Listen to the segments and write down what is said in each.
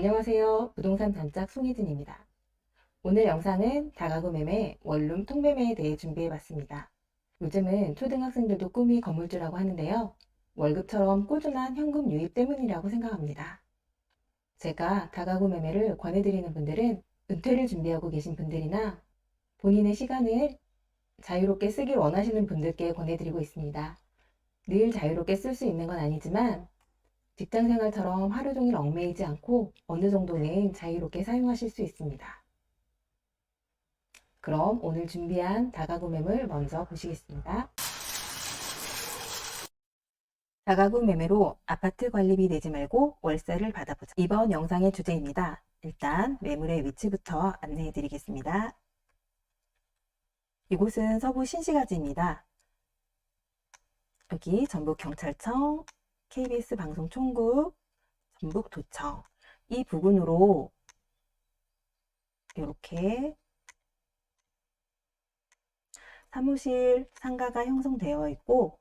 안녕하세요. 부동산 단짝 송혜진입니다. 오늘 영상은 다가구 매매, 원룸 통매매에 대해 준비해봤습니다. 요즘은 초등학생들도 꿈이 건물주라고 하는데요. 월급처럼 꾸준한 현금 유입 때문이라고 생각합니다. 제가 다가구 매매를 권해드리는 분들은 은퇴를 준비하고 계신 분들이나 본인의 시간을 자유롭게 쓰길 원하시는 분들께 권해드리고 있습니다. 늘 자유롭게 쓸 수 있는 건 아니지만 직장 생활처럼 하루 종일 얽매이지 않고 어느 정도는 자유롭게 사용하실 수 있습니다. 그럼 오늘 준비한 다가구 매물 먼저 보시겠습니다. 다가구 매매로 아파트 관리비 내지 말고 월세를 받아보자. 이번 영상의 주제입니다. 일단 매물의 위치부터 안내해 드리겠습니다. 이곳은 서부 신시가지입니다. 여기 전북 경찰청, KBS 방송 총국, 전북 도청 이 부근으로 이렇게 사무실 상가가 형성되어 있고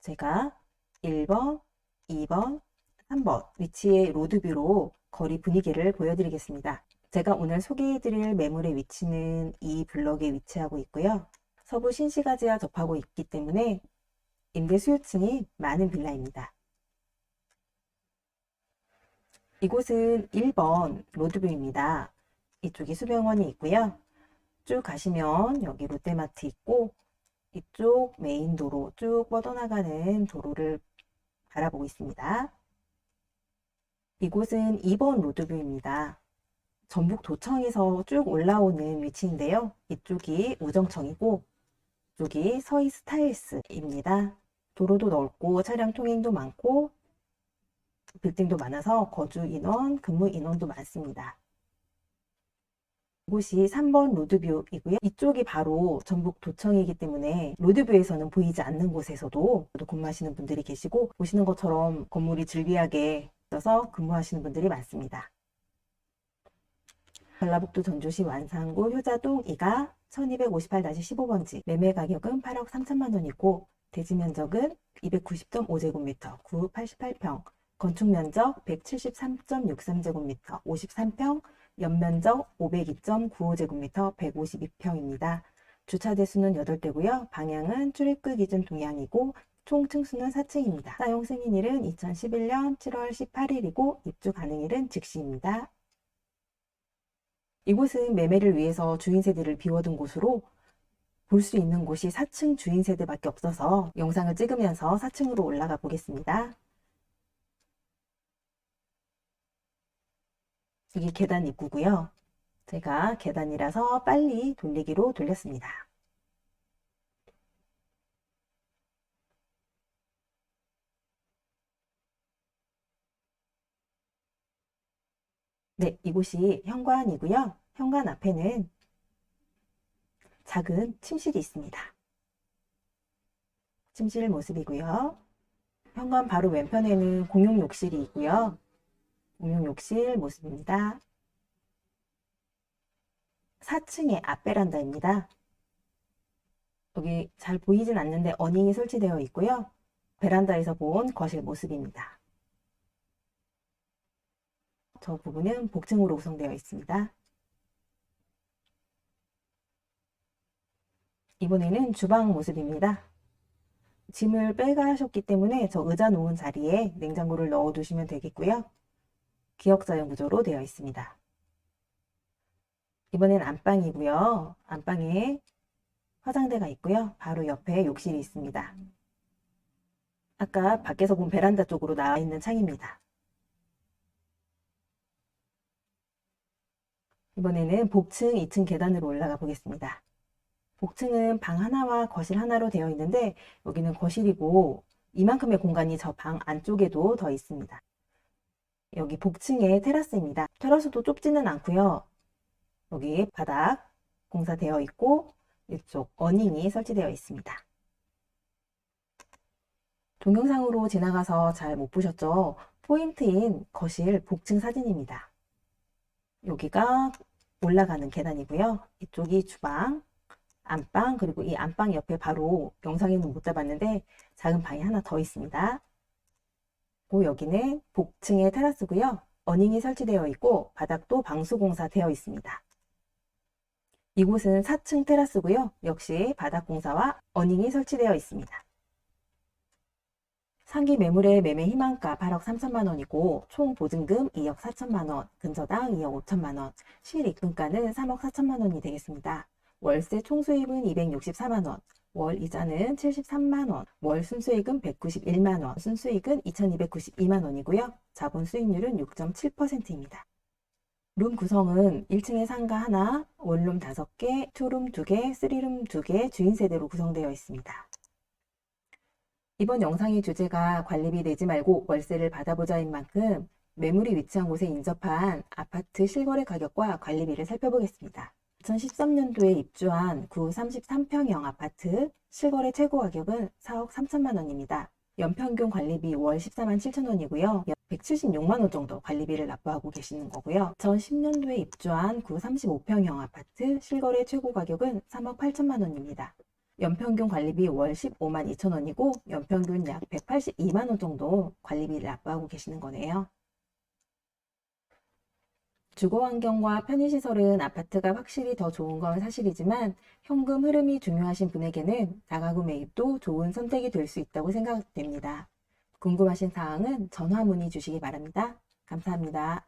제가 1번, 2번, 3번 위치의 로드뷰로 거리 분위기를 보여드리겠습니다. 제가 오늘 소개해드릴 매물의 위치는 이 블럭에 위치하고 있고요. 서부 신시가 지와 접하고 있기 때문에 임대 수요층이 많은 빌라입니다. 이곳은 1번 로드뷰입니다. 이쪽이 수병원이 있고요. 쭉 가시면 여기 롯데마트 있고 이쪽 메인 도로 쭉 뻗어나가는 도로를 바라보고 있습니다. 이곳은 2번 로드뷰입니다. 전북 도청에서 쭉 올라오는 위치인데요. 이쪽이 우정청이고 이쪽이 서희 스타일스입니다. 도로도 넓고 차량 통행도 많고 빌딩도 많아서 거주 인원, 근무 인원도 많습니다. 이곳이 3번 로드뷰이고요. 이쪽이 바로 전북 도청이기 때문에 로드뷰에서는 보이지 않는 곳에서도 근무하시는 분들이 계시고 보시는 것처럼 건물이 즐비하게 있어서 근무하시는 분들이 많습니다. 전라북도 전주시 완산구 효자동 2가 1258-15번지 매매 가격은 8억 3천만 원이고 대지 면적은 290.5제곱미터, 9 88평, 건축 면적 173.63제곱미터, 53평, 연면적 502.95제곱미터, 152평입니다. 주차 대수는 8대고요. 방향은 출입구 기준 동향이고 총 층수는 4층입니다. 사용 승인일은 2011년 7월 18일이고 입주 가능일은 즉시입니다. 이곳은 매매를 위해서 주인 세대를 비워둔 곳으로 볼 수 있는 곳이 4층 주인 세대밖에 없어서 영상을 찍으면서 4층으로 올라가 보겠습니다. 여기 계단 입구고요. 제가 계단이라서 빨리 돌리기로 돌렸습니다. 네, 이곳이 현관이고요. 현관 앞에는 작은 침실이 있습니다. 침실 모습이고요. 현관 바로 왼편에는 공용 욕실이 있고요. 공용 욕실 모습입니다. 4층의 앞베란다입니다. 여기 잘 보이진 않는데 어닝이 설치되어 있고요. 베란다에서 본 거실 모습입니다. 저 부분은 복층으로 구성되어 있습니다. 이번에는 주방 모습입니다. 짐을 빼가셨기 때문에 저 의자 놓은 자리에 냉장고를 넣어 두시면 되겠고요. 기역자형 구조로 되어 있습니다. 이번엔 안방이고요. 안방에 화장대가 있고요. 바로 옆에 욕실이 있습니다. 아까 밖에서 본 베란다 쪽으로 나와 있는 창입니다. 이번에는 복층 2층 계단으로 올라가 보겠습니다. 복층은 방 하나와 거실 하나로 되어 있는데 여기는 거실이고 이만큼의 공간이 저 방 안쪽에도 더 있습니다. 여기 복층의 테라스입니다. 테라스도 좁지는 않고요. 여기 바닥 공사되어 있고 이쪽 어닝이 설치되어 있습니다. 동영상으로 지나가서 잘 못 보셨죠? 포인트인 거실 복층 사진입니다. 여기가 올라가는 계단이고요. 이쪽이 주방, 안방, 그리고 이 안방 옆에 바로 영상에는 못 잡았는데 작은 방이 하나 더 있습니다. 그리고 여기는 복층의 테라스고요. 어닝이 설치되어 있고 바닥도 방수공사 되어 있습니다. 이곳은 4층 테라스고요. 역시 바닥 공사와 어닝이 설치되어 있습니다. 상기 매물의 매매 희망가 8억 3천만 원이고 총 보증금 2억 4천만 원, 근저당 2억 5천만 원, 실입금가는 3억 4천만 원이 되겠습니다. 월세 총수입은 264만 원, 월 이자는 73만 원, 월 순수익은 191만 원, 순수익은 2292만 원이고요. 자본 수익률은 6.7%입니다. 룸 구성은 1층에 상가 하나, 원룸 5개, 투룸 2개, 쓰리룸 2개, 주인 세대로 구성되어 있습니다. 이번 영상의 주제가 관리비 내지 말고 월세를 받아보자인 만큼 매물이 위치한 곳에 인접한 아파트 실거래 가격과 관리비를 살펴보겠습니다. 2013년도에 입주한 구 33평형 아파트 실거래 최고 가격은 4억 3천만 원입니다. 연평균 관리비 월 14만 7천 원이고요. 176만 원 정도 관리비를 납부하고 계시는 거고요. 2010년도에 입주한 구 35평형 아파트 실거래 최고 가격은 3억 8천만 원입니다. 연평균 관리비 월 15만 2천 원이고 연평균 약 182만 원 정도 관리비를 납부하고 계시는 거네요. 주거 환경과 편의시설은 아파트가 확실히 더 좋은 건 사실이지만 현금 흐름이 중요하신 분에게는 다가구 매입도 좋은 선택이 될 수 있다고 생각됩니다. 궁금하신 사항은 전화 문의 주시기 바랍니다. 감사합니다.